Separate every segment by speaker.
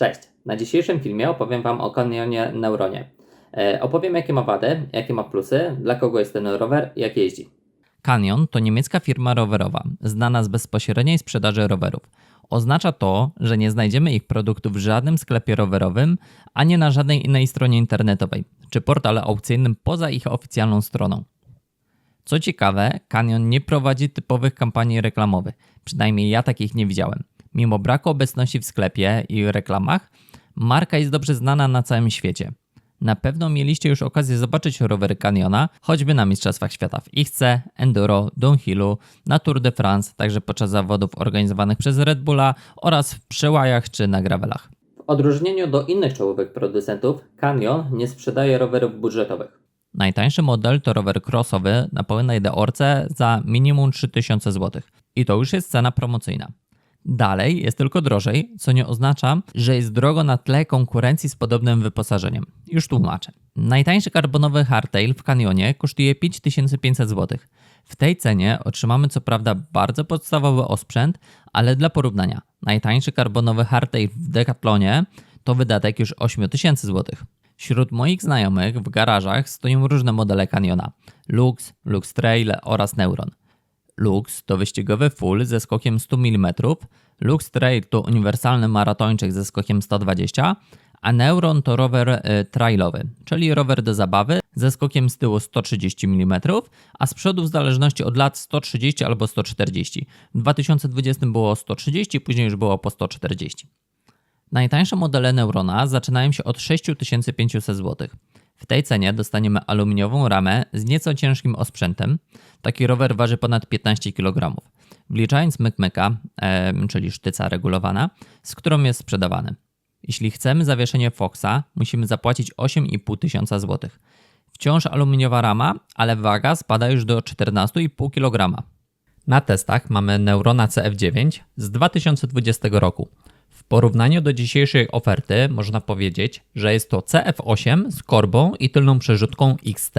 Speaker 1: Cześć! Na dzisiejszym filmie opowiem Wam o kanionie Neuronie. E, opowiem jakie ma wady, jakie ma plusy, dla kogo jest ten rower i jak jeździ.
Speaker 2: Canyon to niemiecka firma rowerowa, znana z bezpośredniej sprzedaży rowerów. Oznacza to, że nie znajdziemy ich produktów w żadnym sklepie rowerowym, ani na żadnej innej stronie internetowej, czy portale aukcyjnym poza ich oficjalną stroną. Co ciekawe, Canyon nie prowadzi typowych kampanii reklamowych, przynajmniej ja takich nie widziałem. Mimo braku obecności w sklepie i reklamach, marka jest dobrze znana na całym świecie. Na pewno mieliście już okazję zobaczyć rowery Canyona, choćby na Mistrzostwach Świata w Ichce, Enduro, Downhillu, na Tour de France, także podczas zawodów organizowanych przez Red Bulla oraz w przełajach czy na gravelach.
Speaker 1: W odróżnieniu do innych czołowych producentów, Canyon nie sprzedaje rowerów budżetowych.
Speaker 2: Najtańszy model to rower crossowy na pełnej deorce za minimum 3000 zł. I to już jest cena promocyjna. Dalej jest tylko drożej, co nie oznacza, że jest drogo na tle konkurencji z podobnym wyposażeniem. Już tłumaczę. Najtańszy karbonowy hardtail w kanionie kosztuje 5500 zł. W tej cenie otrzymamy co prawda bardzo podstawowy osprzęt, ale dla porównania, najtańszy karbonowy hardtail w Decathlonie to wydatek już 8000 zł. Wśród moich znajomych w garażach stoją różne modele kaniona: Lux, Lux Trail oraz Neuron. Lux to wyścigowy full ze skokiem 100 mm, Lux Trail to uniwersalny maratończyk ze skokiem 120, a Neuron to rower y, trailowy, czyli rower do zabawy ze skokiem z tyłu 130 mm, a z przodu w zależności od lat 130 albo 140. W 2020 było 130, później już było po 140. Najtańsze modele Neurona zaczynają się od 6500 zł. W tej cenie dostaniemy aluminiową ramę z nieco ciężkim osprzętem. Taki rower waży ponad 15 kg. Wliczając mykmyka, e, czyli sztyca regulowana, z którą jest sprzedawany. Jeśli chcemy zawieszenie Foxa, musimy zapłacić 8,5 tysiąca złotych. Wciąż aluminiowa rama, ale waga spada już do 14,5 kg. Na testach mamy Neurona CF9 z 2020 roku. Porównaniu do dzisiejszej oferty można powiedzieć, że jest to CF8 z korbą i tylną przerzutką XT.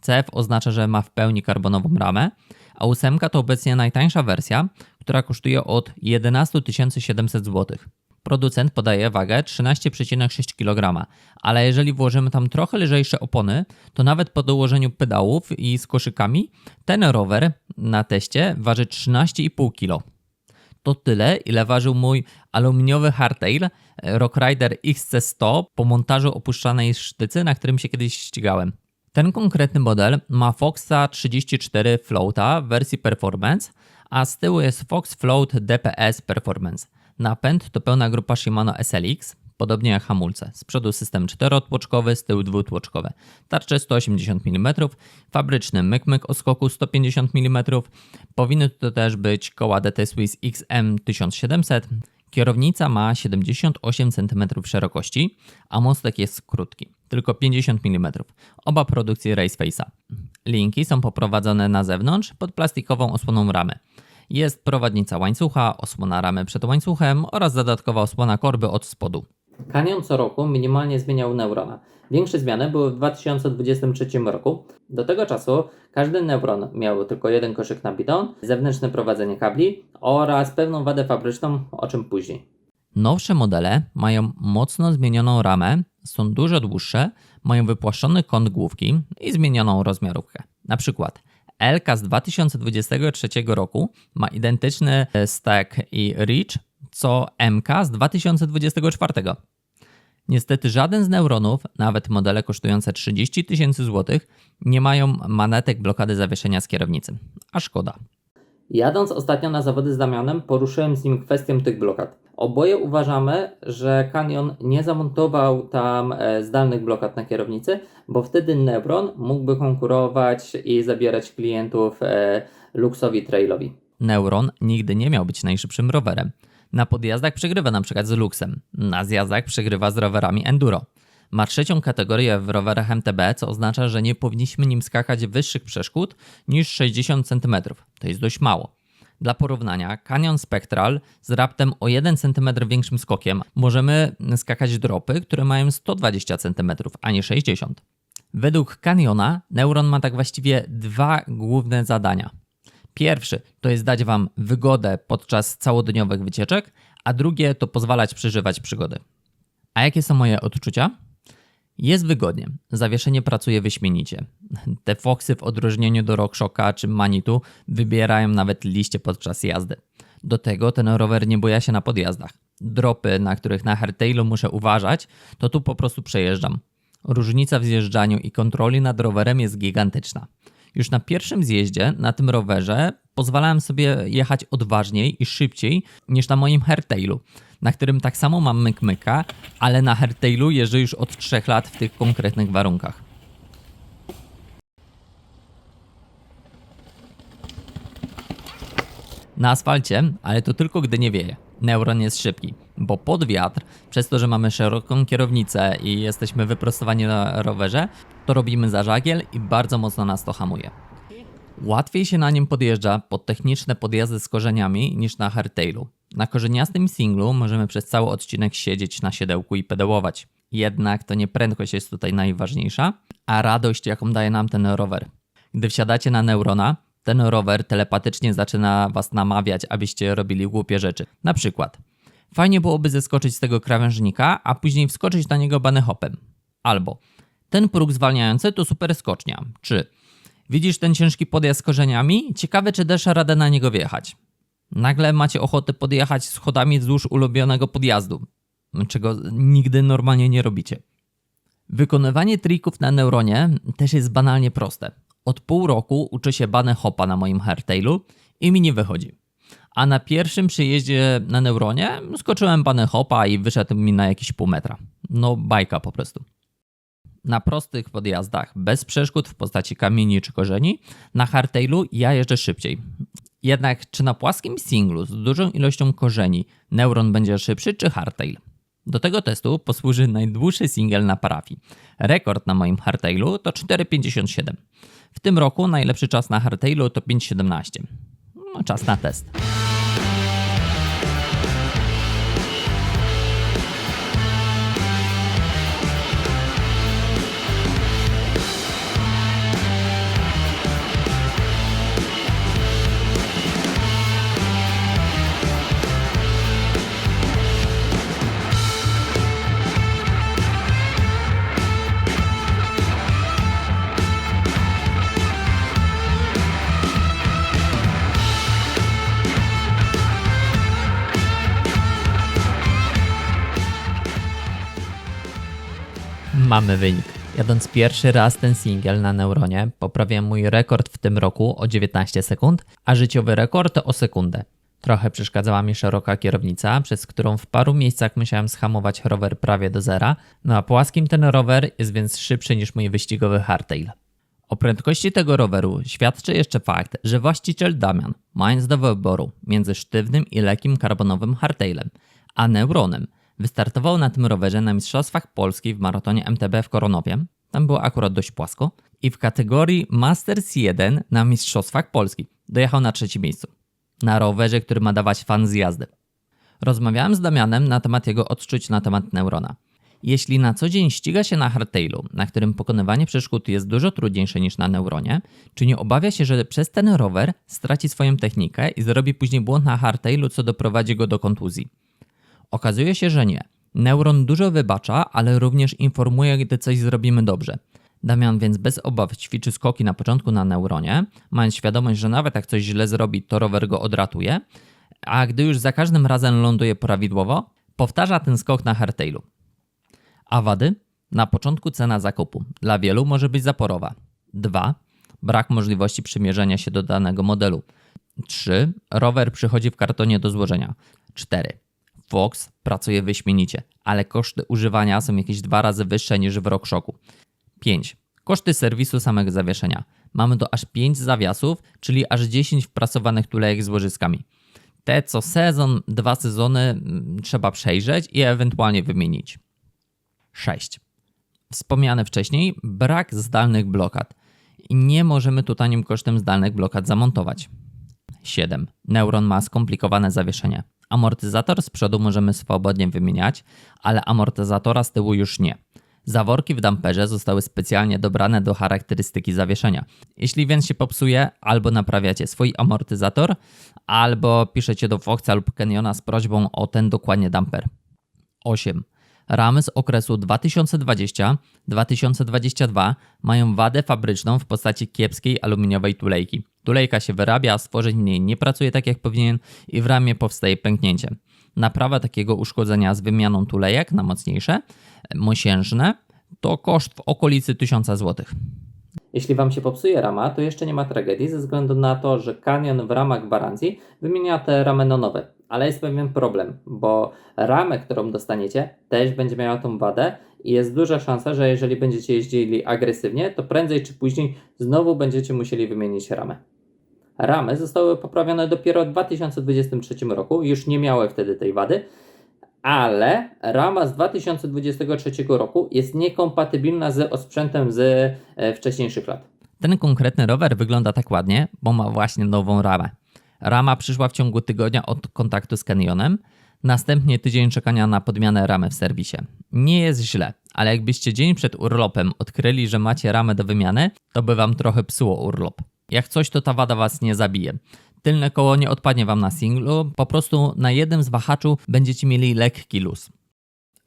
Speaker 2: CF oznacza, że ma w pełni karbonową ramę, a 8 to obecnie najtańsza wersja, która kosztuje od 11 700 zł. Producent podaje wagę 13,6 kg, ale jeżeli włożymy tam trochę lżejsze opony, to nawet po dołożeniu pedałów i z koszykami, ten rower na teście waży 13,5 kg. To tyle, ile ważył mój aluminiowy hardtail Rock Rider XC100 po montażu opuszczanej sztycy, na którym się kiedyś ścigałem. Ten konkretny model ma Foxa 34 Floata w wersji Performance, a z tyłu jest Fox Float DPS Performance. Napęd to pełna grupa Shimano SLX, podobnie jak hamulce. Z przodu system 4-tłoczkowy, z tyłu dwutłoczkowy. Tarcze 180 mm, fabryczny mykmyk o skoku 150 mm. Powinny to też być koła DT Swiss XM 1700. Kierownica ma 78 cm szerokości, a mostek jest krótki, tylko 50 mm. Oba produkcje Raceface'a. Linki są poprowadzone na zewnątrz pod plastikową osłoną ramy. Jest prowadnica łańcucha, osłona ramy przed łańcuchem oraz dodatkowa osłona korby od spodu.
Speaker 1: Canyon co roku minimalnie zmieniał Neurona. Większe zmiany były w 2023 roku. Do tego czasu każdy Neuron miał tylko jeden koszyk na bidon, zewnętrzne prowadzenie kabli oraz pewną wadę fabryczną, o czym później.
Speaker 2: Nowsze modele mają mocno zmienioną ramę, są dużo dłuższe, mają wypłaszczony kąt główki i zmienioną rozmiarówkę. Na przykład LK z 2023 roku ma identyczny stack i reach co MK z 2024. Niestety żaden z neuronów, nawet modele kosztujące 30 tysięcy złotych, nie mają manetek blokady zawieszenia z kierownicy. A szkoda.
Speaker 1: Jadąc ostatnio na zawody z Damianem, poruszyłem z nim kwestię tych blokad. Oboje uważamy, że Canyon nie zamontował tam e, zdalnych blokad na kierownicy, bo wtedy Neuron mógłby konkurować i zabierać klientów e, Luxowi Trailowi.
Speaker 2: Neuron nigdy nie miał być najszybszym rowerem. Na podjazdach przegrywa na przykład z Luxem, na zjazdach przegrywa z rowerami Enduro. Ma trzecią kategorię w rowerach MTB, co oznacza, że nie powinniśmy nim skakać wyższych przeszkód niż 60 cm. To jest dość mało. Dla porównania, Canyon Spectral z raptem o 1 cm większym skokiem możemy skakać dropy, które mają 120 cm, a nie 60 Według Canyona Neuron ma tak właściwie dwa główne zadania – Pierwszy to jest dać Wam wygodę podczas całodniowych wycieczek, a drugie to pozwalać przeżywać przygody. A jakie są moje odczucia? Jest wygodnie. Zawieszenie pracuje wyśmienicie. Te Foxy w odróżnieniu do RockShocka czy Manitu wybierają nawet liście podczas jazdy. Do tego ten rower nie boja się na podjazdach. Dropy, na których na hardtailu muszę uważać, to tu po prostu przejeżdżam. Różnica w zjeżdżaniu i kontroli nad rowerem jest gigantyczna. Już na pierwszym zjeździe na tym rowerze pozwalałem sobie jechać odważniej i szybciej niż na moim hardtailu, na którym tak samo mam myk-myka, ale na hardtailu jeżdżę już od 3 lat w tych konkretnych warunkach. Na asfalcie, ale to tylko gdy nie wieje. Neuron jest szybki, bo pod wiatr, przez to, że mamy szeroką kierownicę i jesteśmy wyprostowani na rowerze, to robimy zażagiel i bardzo mocno nas to hamuje. Łatwiej się na nim podjeżdża pod techniczne podjazdy z korzeniami niż na hardtailu. Na korzeniastym singlu możemy przez cały odcinek siedzieć na siodełku i pedałować. Jednak to nie prędkość jest tutaj najważniejsza, a radość, jaką daje nam ten rower. Gdy wsiadacie na Neurona, ten rower telepatycznie zaczyna was namawiać, abyście robili głupie rzeczy. Na przykład, fajnie byłoby zeskoczyć z tego krawężnika, a później wskoczyć na niego banehopem. Albo, ten próg zwalniający to super skocznia. Czy, widzisz ten ciężki podjazd z korzeniami? Ciekawe, czy dasz radę na niego wjechać. Nagle macie ochotę podjechać schodami wzdłuż ulubionego podjazdu, czego nigdy normalnie nie robicie. Wykonywanie trików na neuronie też jest banalnie proste. Od pół roku uczę się bane hopa na moim hardtailu i mi nie wychodzi. A na pierwszym przyjeździe na neuronie skoczyłem bane hopa i wyszedł mi na jakieś pół metra. No bajka po prostu. Na prostych podjazdach, bez przeszkód w postaci kamieni czy korzeni, na hardtailu ja jeżdżę szybciej. Jednak czy na płaskim singlu z dużą ilością korzeni neuron będzie szybszy czy hardtail? Do tego testu posłuży najdłuższy singiel na parafii. Rekord na moim hardtailu to 4,57. W tym roku najlepszy czas na hardtailu to 5,17. No, czas na test. Mamy wynik. Jadąc pierwszy raz ten singiel na Neuronie, poprawiłem mój rekord w tym roku o 19 sekund, a życiowy rekord o sekundę. Trochę przeszkadzała mi szeroka kierownica, przez którą w paru miejscach musiałem schamować rower prawie do zera, no a płaskim ten rower jest więc szybszy niż mój wyścigowy hardtail. O prędkości tego roweru świadczy jeszcze fakt, że właściciel Damian, mając do wyboru między sztywnym i lekkim karbonowym hardtailem, a neuronem, wystartował na tym rowerze na Mistrzostwach Polski w maratonie MTB w Koronowie, tam było akurat dość płasko, i w kategorii Masters 1 na Mistrzostwach Polski dojechał na trzecim miejscu. Na rowerze, który ma dawać fan z jazdy. Rozmawiałem z Damianem na temat jego odczuć na temat Neurona. Jeśli na co dzień ściga się na hardtailu, na którym pokonywanie przeszkód jest dużo trudniejsze niż na neuronie, czy nie obawia się, że przez ten rower straci swoją technikę i zrobi później błąd na hardtailu, co doprowadzi go do kontuzji? Okazuje się, że nie. Neuron dużo wybacza, ale również informuje, gdy coś zrobimy dobrze. Damian więc bez obaw ćwiczy skoki na początku na neuronie, mając świadomość, że nawet jak coś źle zrobi, to rower go odratuje, a gdy już za każdym razem ląduje prawidłowo, powtarza ten skok na hardtailu. A wady? Na początku cena zakupu. Dla wielu może być zaporowa. 2. Brak możliwości przymierzenia się do danego modelu. 3. Rower przychodzi w kartonie do złożenia. 4. Fox pracuje wyśmienicie, ale koszty używania są jakieś dwa razy wyższe niż w RockShoku. 5. Koszty serwisu samego zawieszenia. Mamy tu aż 5 zawiasów, czyli aż 10 wprasowanych tulejek z łożyskami. Te co sezon, dwa sezony mm, trzeba przejrzeć i ewentualnie wymienić. 6. Wspomniane wcześniej, brak zdalnych blokad. Nie możemy tu tanim kosztem zdalnych blokad zamontować. 7. Neuron ma skomplikowane zawieszenie. Amortyzator z przodu możemy swobodnie wymieniać, ale amortyzatora z tyłu już nie. Zaworki w damperze zostały specjalnie dobrane do charakterystyki zawieszenia. Jeśli więc się popsuje, albo naprawiacie swój amortyzator, albo piszecie do Foxa lub Canyona z prośbą o ten dokładnie damper. 8. Ramy z okresu 2020-2022 mają wadę fabryczną w postaci kiepskiej aluminiowej tulejki. Tulejka się wyrabia, stworzeń niej nie pracuje tak jak powinien i w ramie powstaje pęknięcie. Naprawa takiego uszkodzenia z wymianą tulejek na mocniejsze, mosiężne, to koszt w okolicy 1000 zł.
Speaker 1: Jeśli Wam się popsuje rama, to jeszcze nie ma tragedii ze względu na to, że Canyon w ramach gwarancji wymienia te ramy na nowe. Ale jest pewien problem, bo ramę, którą dostaniecie, też będzie miała tą wadę i jest duża szansa, że jeżeli będziecie jeździli agresywnie, to prędzej czy później znowu będziecie musieli wymienić ramę. Ramy zostały poprawione dopiero w 2023 roku, już nie miały wtedy tej wady, ale rama z 2023 roku jest niekompatybilna z osprzętem z wcześniejszych lat.
Speaker 2: Ten konkretny rower wygląda tak ładnie, bo ma właśnie nową ramę. Rama przyszła w ciągu tygodnia od kontaktu z Canyonem, następnie tydzień czekania na podmianę ramy w serwisie. Nie jest źle, ale jakbyście dzień przed urlopem odkryli, że macie ramę do wymiany, to by wam trochę psuło urlop. Jak coś, to ta wada was nie zabije. Tylne koło nie odpadnie wam na singlu, po prostu na jednym z wahaczu będziecie mieli lekki luz.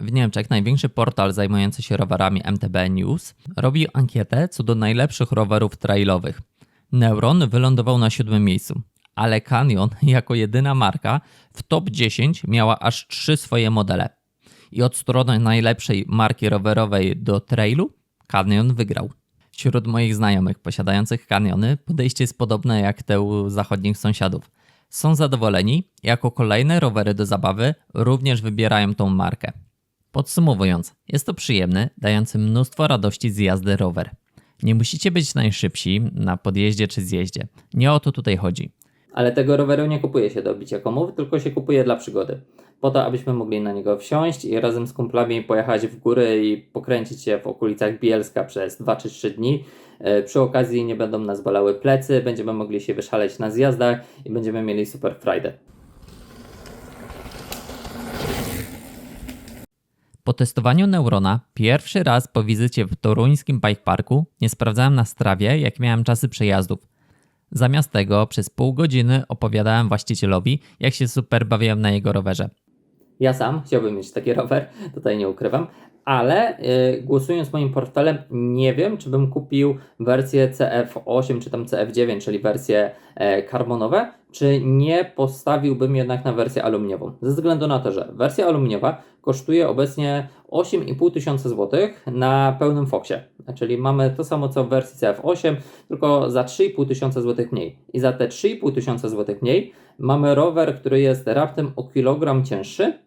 Speaker 2: W Niemczech największy portal zajmujący się rowerami MTB News robi ankietę co do najlepszych rowerów trailowych. Neuron wylądował na siódmym miejscu, ale Canyon jako jedyna marka w top 10 miała aż trzy swoje modele. I od strony najlepszej marki rowerowej do trailu Canyon wygrał. Wśród moich znajomych posiadających kaniony podejście jest podobne jak te u zachodnich sąsiadów. Są zadowoleni, jako kolejne rowery do zabawy również wybierają tą markę. Podsumowując, jest to przyjemny, dający mnóstwo radości z jazdy rower. Nie musicie być najszybsi na podjeździe czy zjeździe. Nie o to tutaj chodzi.
Speaker 1: Ale tego roweru nie kupuje się do bicia komów, tylko się kupuje dla przygody. Po to, abyśmy mogli na niego wsiąść i razem z kumplami pojechać w góry i pokręcić się w okolicach Bielska przez 2 czy 3 dni. E, Przy okazji nie będą nas bolały plecy, będziemy mogli się wyszaleć na zjazdach i będziemy mieli super frajdę.
Speaker 2: Po testowaniu Neurona pierwszy raz po wizycie w toruńskim bike parku nie sprawdzałem na strawie, jak miałem czasy przejazdów. Zamiast tego przez pół godziny opowiadałem właścicielowi, jak się super bawiłem na jego rowerze.
Speaker 1: Ja sam chciałbym mieć taki rower, tutaj nie ukrywam, ale y, głosując moim portfelem, nie wiem, czy bym kupił wersję CF8 czy tam CF9, czyli wersje e, czy nie postawiłbym jednak na wersję aluminiową. Ze względu na to, że wersja aluminiowa kosztuje obecnie 8,5 tysiąca złotych na pełnym Foxie. Czyli mamy to samo co w wersji CF8, tylko za 3,5 tysiąca złotych mniej. I za te 3,5 tysiąca złotych mniej mamy rower, który jest raptem o kilogram cięższy,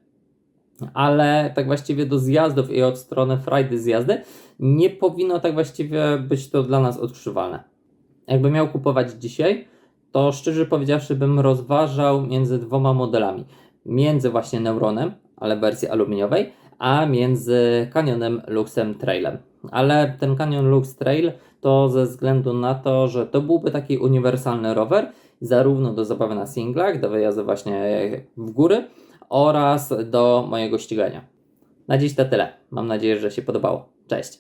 Speaker 1: ale tak właściwie do zjazdów i od strony frajdy z jazdy nie powinno tak właściwie być to dla nas odczuwalne. Jakbym miał kupować dzisiaj, to szczerze powiedziawszy bym rozważał między dwoma modelami. Między właśnie Neuronem, ale wersji aluminiowej, a między Canyonem Luxem Trailem. Ale ten Canyon Lux Trail to ze względu na to, że to byłby taki uniwersalny rower, zarówno do zabawy na singlach, do wyjazdu właśnie w góry, oraz do mojego ścigania. Na dziś to tyle. Mam nadzieję, że się podobało. Cześć!